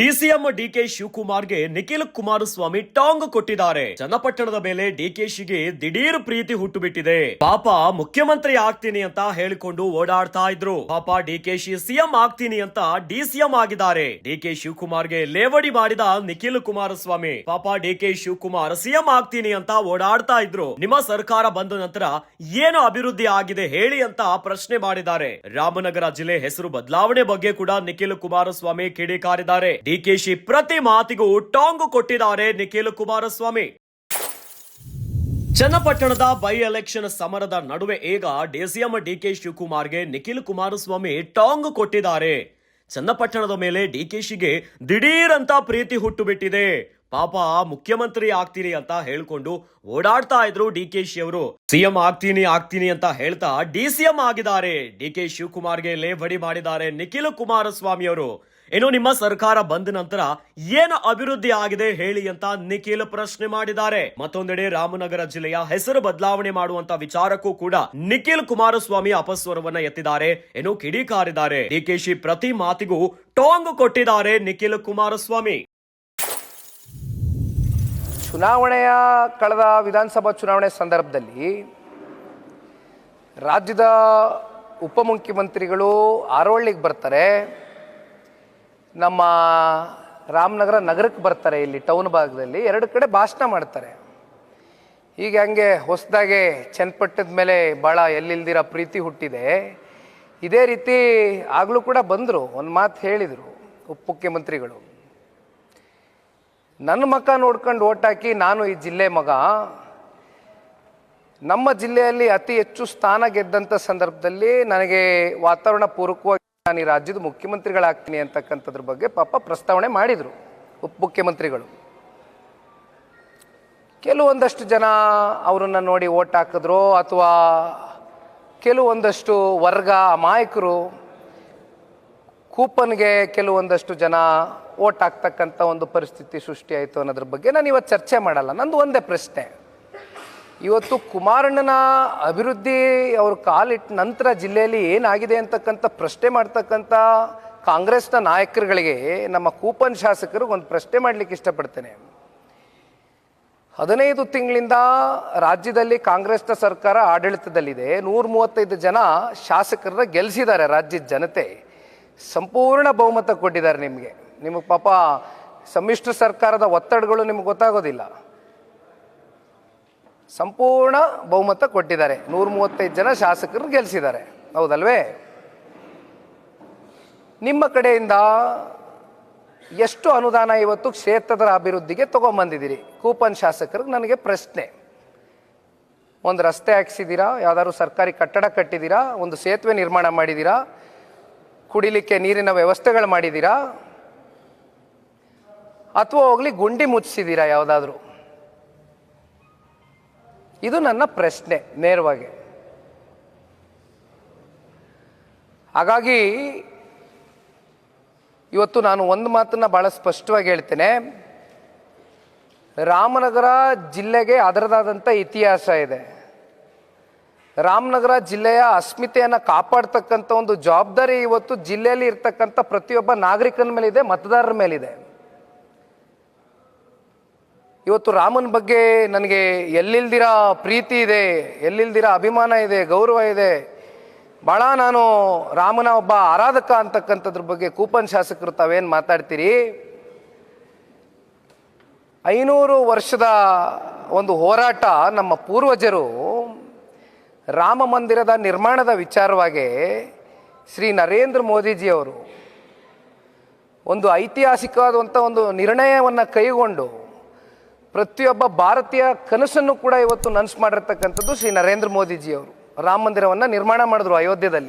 DCM DK ಶಿವಕುಮಾರ್ಗೆ ನಿಖಿಲ್ ಕುಮಾರಸ್ವಾಮಿ ಟಾಂಗ್ ಕೊಟ್ಟಿದ್ದಾರೆ. ಚನ್ನಪಟ್ಟಣದ ಮೇಲೆ ಡಿಕೆಶಿಗೆ ದಿಢೀರ್ ಪ್ರೀತಿ ಹುಟ್ಟುಬಿಟ್ಟಿದೆ. ಪಾಪ, ಮುಖ್ಯಮಂತ್ರಿ ಆಗ್ತೀನಿ ಅಂತ ಹೇಳಿಕೊಂಡು ಓಡಾಡ್ತಾ ಇದ್ರು. ಪಾಪ ಡಿಕೆಶಿ ಸಿಎಂ ಆಗ್ತೀನಿ ಅಂತ ಡಿಸಿಎಂ ಆಗಿದ್ದಾರೆ. ಡಿಕೆ ಶಿವಕುಮಾರ್ಗೆ ಲೇವಡಿ ಮಾಡಿದ ನಿಖಿಲ್ ಕುಮಾರಸ್ವಾಮಿ. ಪಾಪ, ಡಿಕೆ ಶಿವಕುಮಾರ್ ಸಿಎಂ ಆಗ್ತೀನಿ ಅಂತ ಓಡಾಡ್ತಾ ಇದ್ರು. ನಿಮ್ಮ ಸರ್ಕಾರ ಬಂದ ನಂತರ ಏನು ಅಭಿವೃದ್ಧಿ ಆಗಿದೆ ಹೇಳಿ ಅಂತ ಪ್ರಶ್ನೆ ಮಾಡಿದ್ದಾರೆ. ರಾಮನಗರ ಜಿಲ್ಲೆ ಹೆಸರು ಬದಲಾವಣೆ ಬಗ್ಗೆ ಕೂಡ ನಿಖಿಲ್ ಕುಮಾರಸ್ವಾಮಿ ಕಿಡಿಕಾರಿದ್ದಾರೆ. ಡಿಕೆಶಿ ಪ್ರತಿ ಮಾತಿಗೂ ಟಾಂಗ್ ಕೊಟ್ಟಿದ್ದಾರೆ ನಿಖಿಲ್ ಕುಮಾರಸ್ವಾಮಿ. ಚನ್ನಪಟ್ಟಣದ ಬೈ ಎಲೆಕ್ಷನ್ ಸಮರದ ನಡುವೆ ಈಗ ಡಿಸಿಎಂ ಡಿಕೆ ಶಿವಕುಮಾರ್ಗೆ ನಿಖಿಲ್ ಕುಮಾರಸ್ವಾಮಿ ಟಾಂಗ್ ಕೊಟ್ಟಿದ್ದಾರೆ. ಚನ್ನಪಟ್ಟಣದ ಮೇಲೆ ಡಿಕೆಶಿಗೆ ದಿಢೀರಂತ ಪ್ರೀತಿ ಹುಟ್ಟು ಬಿಟ್ಟಿದೆ ಪಾಪ ಮುಖ್ಯಮಂತ್ರಿ ಆಗ್ತೀನಿ ಅಂತ ಹೇಳ್ಕೊಂಡು ಓಡಾಡ್ತಾ ಇದ್ರು ಡಿಕೆಶಿ ಅವರು ಸಿಎಂ ಆಗ್ತೀನಿ ಆಗ್ತೀನಿ ಅಂತ ಹೇಳ್ತಾ ಡಿಸಿಎಂ ಆಗಿದ್ದಾರೆ. ಡಿಕೆ ಶಿವಕುಮಾರ್ಗೆ ಲೇವಡಿ ಮಾಡಿದ್ದಾರೆ ನಿಖಿಲ್ ಕುಮಾರಸ್ವಾಮಿ ಅವರು ಇನ್ನು ನಿಮ್ಮ ಸರ್ಕಾರ ಬಂದ ನಂತರ ಏನು ಅಭಿವೃದ್ಧಿ ಆಗಿದೆ ಹೇಳಿ ಅಂತ ನಿಖಿಲ್ ಪ್ರಶ್ನೆ ಮಾಡಿದ್ದಾರೆ. ಮತ್ತೊಂದೆಡೆ ರಾಮನಗರ ಜಿಲ್ಲೆಯ ಹೆಸರು ಬದಲಾವಣೆ ಮಾಡುವಂತ ವಿಚಾರಕ್ಕೂ ಕೂಡ ನಿಖಿಲ್ ಕುಮಾರಸ್ವಾಮಿ ಅಪಸ್ವರವನ್ನ ಎತ್ತಿದ್ದಾರೆ. ಏನು ಕಿಡಿಕಾರಿದ್ದಾರೆ. ಡಿಕೆಶಿ ಪ್ರತಿ ಮಾತಿಗೂ ಟಾಂಗ್ ಕೊಟ್ಟಿದ್ದಾರೆ ನಿಖಿಲ್ ಕುಮಾರಸ್ವಾಮಿ. ಚುನಾವಣೆಯ ಕಳೆದ ವಿಧಾನಸಭಾ ಚುನಾವಣೆ ಸಂದರ್ಭದಲ್ಲಿ ರಾಜ್ಯದ ಉಪಮುಖ್ಯಮಂತ್ರಿಗಳು ಆರೋಳ್ಳಿಗೆ ಬರ್ತಾರೆ. ನಮ್ಮ ರಾಮನಗರ ನಗರಕ್ಕೆ ಬರ್ತಾರೆ ಇಲ್ಲಿ ಟೌನ್ ಭಾಗದಲ್ಲಿ. ಎರಡು ಕಡೆ ಭಾಷಣ ಮಾಡ್ತಾರೆ. ಈಗ ಹಂಗೆ ಹೊಸದಾಗೆ ಚನ್ನಪಟ್ಟದ ಮೇಲೆ ಭಾಳ ಎಲ್ಲಿಲ್ದಿರ ಪ್ರೀತಿ ಹುಟ್ಟಿದೆ. ಇದೇ ರೀತಿ ಆಗಲೂ ಕೂಡ ಬಂದರು, ಒಂದು ಮಾತು ಹೇಳಿದರು ಉಪಮುಖ್ಯಮಂತ್ರಿಗಳು ನನ್ನ ಮಕ್ಕ ನೋಡ್ಕೊಂಡು ಓಟ್ ಹಾಕಿ ನಾನು ಈ ಜಿಲ್ಲೆ ಮಗ. ನಮ್ಮ ಜಿಲ್ಲೆಯಲ್ಲಿ ಅತಿ ಹೆಚ್ಚು ಸ್ಥಾನ ಗೆದ್ದಂಥ ಸಂದರ್ಭದಲ್ಲಿ ನನಗೆ ವಾತಾವರಣ ಪೂರ್ವಕವಾಗಿ ನಾನು ಈ ರಾಜ್ಯದ ಮುಖ್ಯಮಂತ್ರಿಗಳಾಗ್ತೀನಿ ಅಂತಕ್ಕಂಥದ್ರ ಬಗ್ಗೆ ಪಾಪ ಪ್ರಸ್ತಾವನೆ ಮಾಡಿದರು ಉಪಮುಖ್ಯಮಂತ್ರಿಗಳು ಕೆಲವೊಂದಷ್ಟು ಜನ ಅವರನ್ನು ನೋಡಿ ಓಟ್ ಹಾಕಿದ್ರು ಅಥವಾ ಕೆಲವೊಂದಷ್ಟು ವರ್ಗ ಅಮಾಯಕರು ಕೂಪನ್ಗೆ ಕೆಲವೊಂದಷ್ಟು ಜನ ಓಟ್ ಹಾಕ್ತಕ್ಕಂಥ ಒಂದು ಪರಿಸ್ಥಿತಿ ಸೃಷ್ಟಿಯಾಯಿತು ಅನ್ನೋದ್ರ ಬಗ್ಗೆ ನಾನು ಇವತ್ತು ಚರ್ಚೆ ಮಾಡಲ್ಲ. ನಂದು ಒಂದೇ ಪ್ರಶ್ನೆ. ಇವತ್ತು ಕುಮಾರಣ್ಣನ ಅಭಿವೃದ್ಧಿ ಅವರು ಕಾಲಿಟ್ಟ ನಂತರ ಜಿಲ್ಲೆಯಲ್ಲಿ ಏನಾಗಿದೆ ಅಂತಕ್ಕಂಥ ಪ್ರಶ್ನೆ ಮಾಡ್ತಕ್ಕಂಥ ಕಾಂಗ್ರೆಸ್ನ ನಾಯಕರುಗಳಿಗೆ, ನಮ್ಮ ಕೂಪನ್ ಶಾಸಕರು ಒಂದು ಪ್ರಶ್ನೆ ಮಾಡಲಿಕ್ಕೆ ಇಷ್ಟಪಡ್ತೇನೆ. ಹದಿನೈದು ತಿಂಗಳಿಂದ ರಾಜ್ಯದಲ್ಲಿ ಕಾಂಗ್ರೆಸ್ನ ಸರ್ಕಾರ ಆಡಳಿತದಲ್ಲಿದೆ. ನೂರ ಮೂವತ್ತೈದು ಜನ ಶಾಸಕರನ್ನ ಗೆಲ್ಲಿಸಿದ್ದಾರೆ ರಾಜ್ಯದ ಜನತೆ. ಸಂಪೂರ್ಣ ಬಹುಮತ ಕೊಟ್ಟಿದ್ದಾರೆ ನಿಮಗೆ. ನಿಮಗೆ ಪಾಪ ಸಮ್ಮಿಶ್ರ ಸರ್ಕಾರದ ಒತ್ತಡಗಳು ನಿಮಗೆ ಗೊತ್ತಾಗೋದಿಲ್ಲ. ಸಂಪೂರ್ಣ ಬಹುಮತ ಕೊಟ್ಟಿದ್ದಾರೆ. ನೂರ ಮೂವತ್ತೈದು ಜನ ಶಾಸಕರು ಗೆಲ್ಲಿಸಿದ್ದಾರೆ ಹೌದಲ್ವೇ? ನಿಮ್ಮ ಕಡೆಯಿಂದ ಎಷ್ಟು ಅನುದಾನ ಇವತ್ತು ಕ್ಷೇತ್ರದ ಅಭಿವೃದ್ಧಿಗೆ ತಗೊಂಬಂದಿದ್ದೀರಿ? ಕೂಪನ್ ಶಾಸಕರಿಗೆ ನನಗೆ ಪ್ರಶ್ನೆ. ಒಂದು ರಸ್ತೆ ಹಾಕ್ಸಿದ್ದೀರಾ? ಯಾವ್ದಾದ್ರು ಸರ್ಕಾರಿ ಕಟ್ಟಡ ಕಟ್ಟಿದ್ದೀರಾ? ಒಂದು ಸೇತುವೆ ನಿರ್ಮಾಣ ಮಾಡಿದ್ದೀರಾ? ಕುಡಿಲಿಕ್ಕೆ ನೀರಿನ ವ್ಯವಸ್ಥೆಗಳು ಮಾಡಿದ್ದೀರಾ? ಅಥವಾ ಹೋಗ್ಲಿ ಗುಂಡಿ ಮುಚ್ಚಿಸಿದ್ದೀರಾ ಯಾವುದಾದ್ರೂ? ಇದು ನನ್ನ ಪ್ರಶ್ನೆ ನೇರವಾಗಿ. ಹಾಗಾಗಿ ಇವತ್ತು ನಾನು ಒಂದು ಮಾತನ್ನ ಭಾಳ ಸ್ಪಷ್ಟವಾಗಿ ಹೇಳ್ತೇನೆ. ರಾಮನಗರ ಜಿಲ್ಲೆಗೆ ಅದರದಾದಂಥ ಇತಿಹಾಸ ಇದೆ. ರಾಮನಗರ ಜಿಲ್ಲೆಯ ಅಸ್ಮಿತೆಯನ್ನು ಕಾಪಾಡ್ತಕ್ಕಂಥ ಒಂದು ಜವಾಬ್ದಾರಿ ಇವತ್ತು ಜಿಲ್ಲೆಯಲ್ಲಿ ಇರ್ತಕ್ಕಂಥ ಪ್ರತಿಯೊಬ್ಬ ನಾಗರಿಕನ ಮೇಲಿದೆ, ಮತದಾರರ ಮೇಲಿದೆ. ಇವತ್ತು ರಾಮನ ಬಗ್ಗೆ ನನಗೆ ಎಲ್ಲಿಲ್ದಿರ ಪ್ರೀತಿ ಇದೆ, ಎಲ್ಲಿಲ್ದಿರ ಅಭಿಮಾನ ಇದೆ, ಗೌರವ ಇದೆ. ಭಾಳ ನಾನು ರಾಮನ ಒಬ್ಬ ಆರಾಧಕ ಅಂತಕ್ಕಂಥದ್ರ ಬಗ್ಗೆ ಕೂಪನ್ ಶಾಸಕರು ತಾವೇನು ಮಾತಾಡ್ತೀರಿ? ಐನೂರು ವರ್ಷದ ಒಂದು ಹೋರಾಟ ನಮ್ಮ ಪೂರ್ವಜರು ರಾಮ ಮಂದಿರದ ನಿರ್ಮಾಣದ ವಿಚಾರವಾಗಿ ಶ್ರೀ ನರೇಂದ್ರ ಮೋದಿಜಿಯವರು ಒಂದು ಐತಿಹಾಸಿಕವಾದಂಥ ಒಂದು ನಿರ್ಣಯವನ್ನು ಕೈಗೊಂಡು ಪ್ರತಿಯೊಬ್ಬ ಭಾರತೀಯ ಕನಸನ್ನು ಕೂಡ ಇವತ್ತು ನನಸು ಮಾಡಿರ್ತಕ್ಕಂಥದ್ದು ಶ್ರೀ ನರೇಂದ್ರ ಮೋದಿಜಿಯವರು. ರಾಮ ಮಂದಿರವನ್ನು ನಿರ್ಮಾಣ ಮಾಡಿದ್ರು ಅಯೋಧ್ಯದಲ್ಲಿ.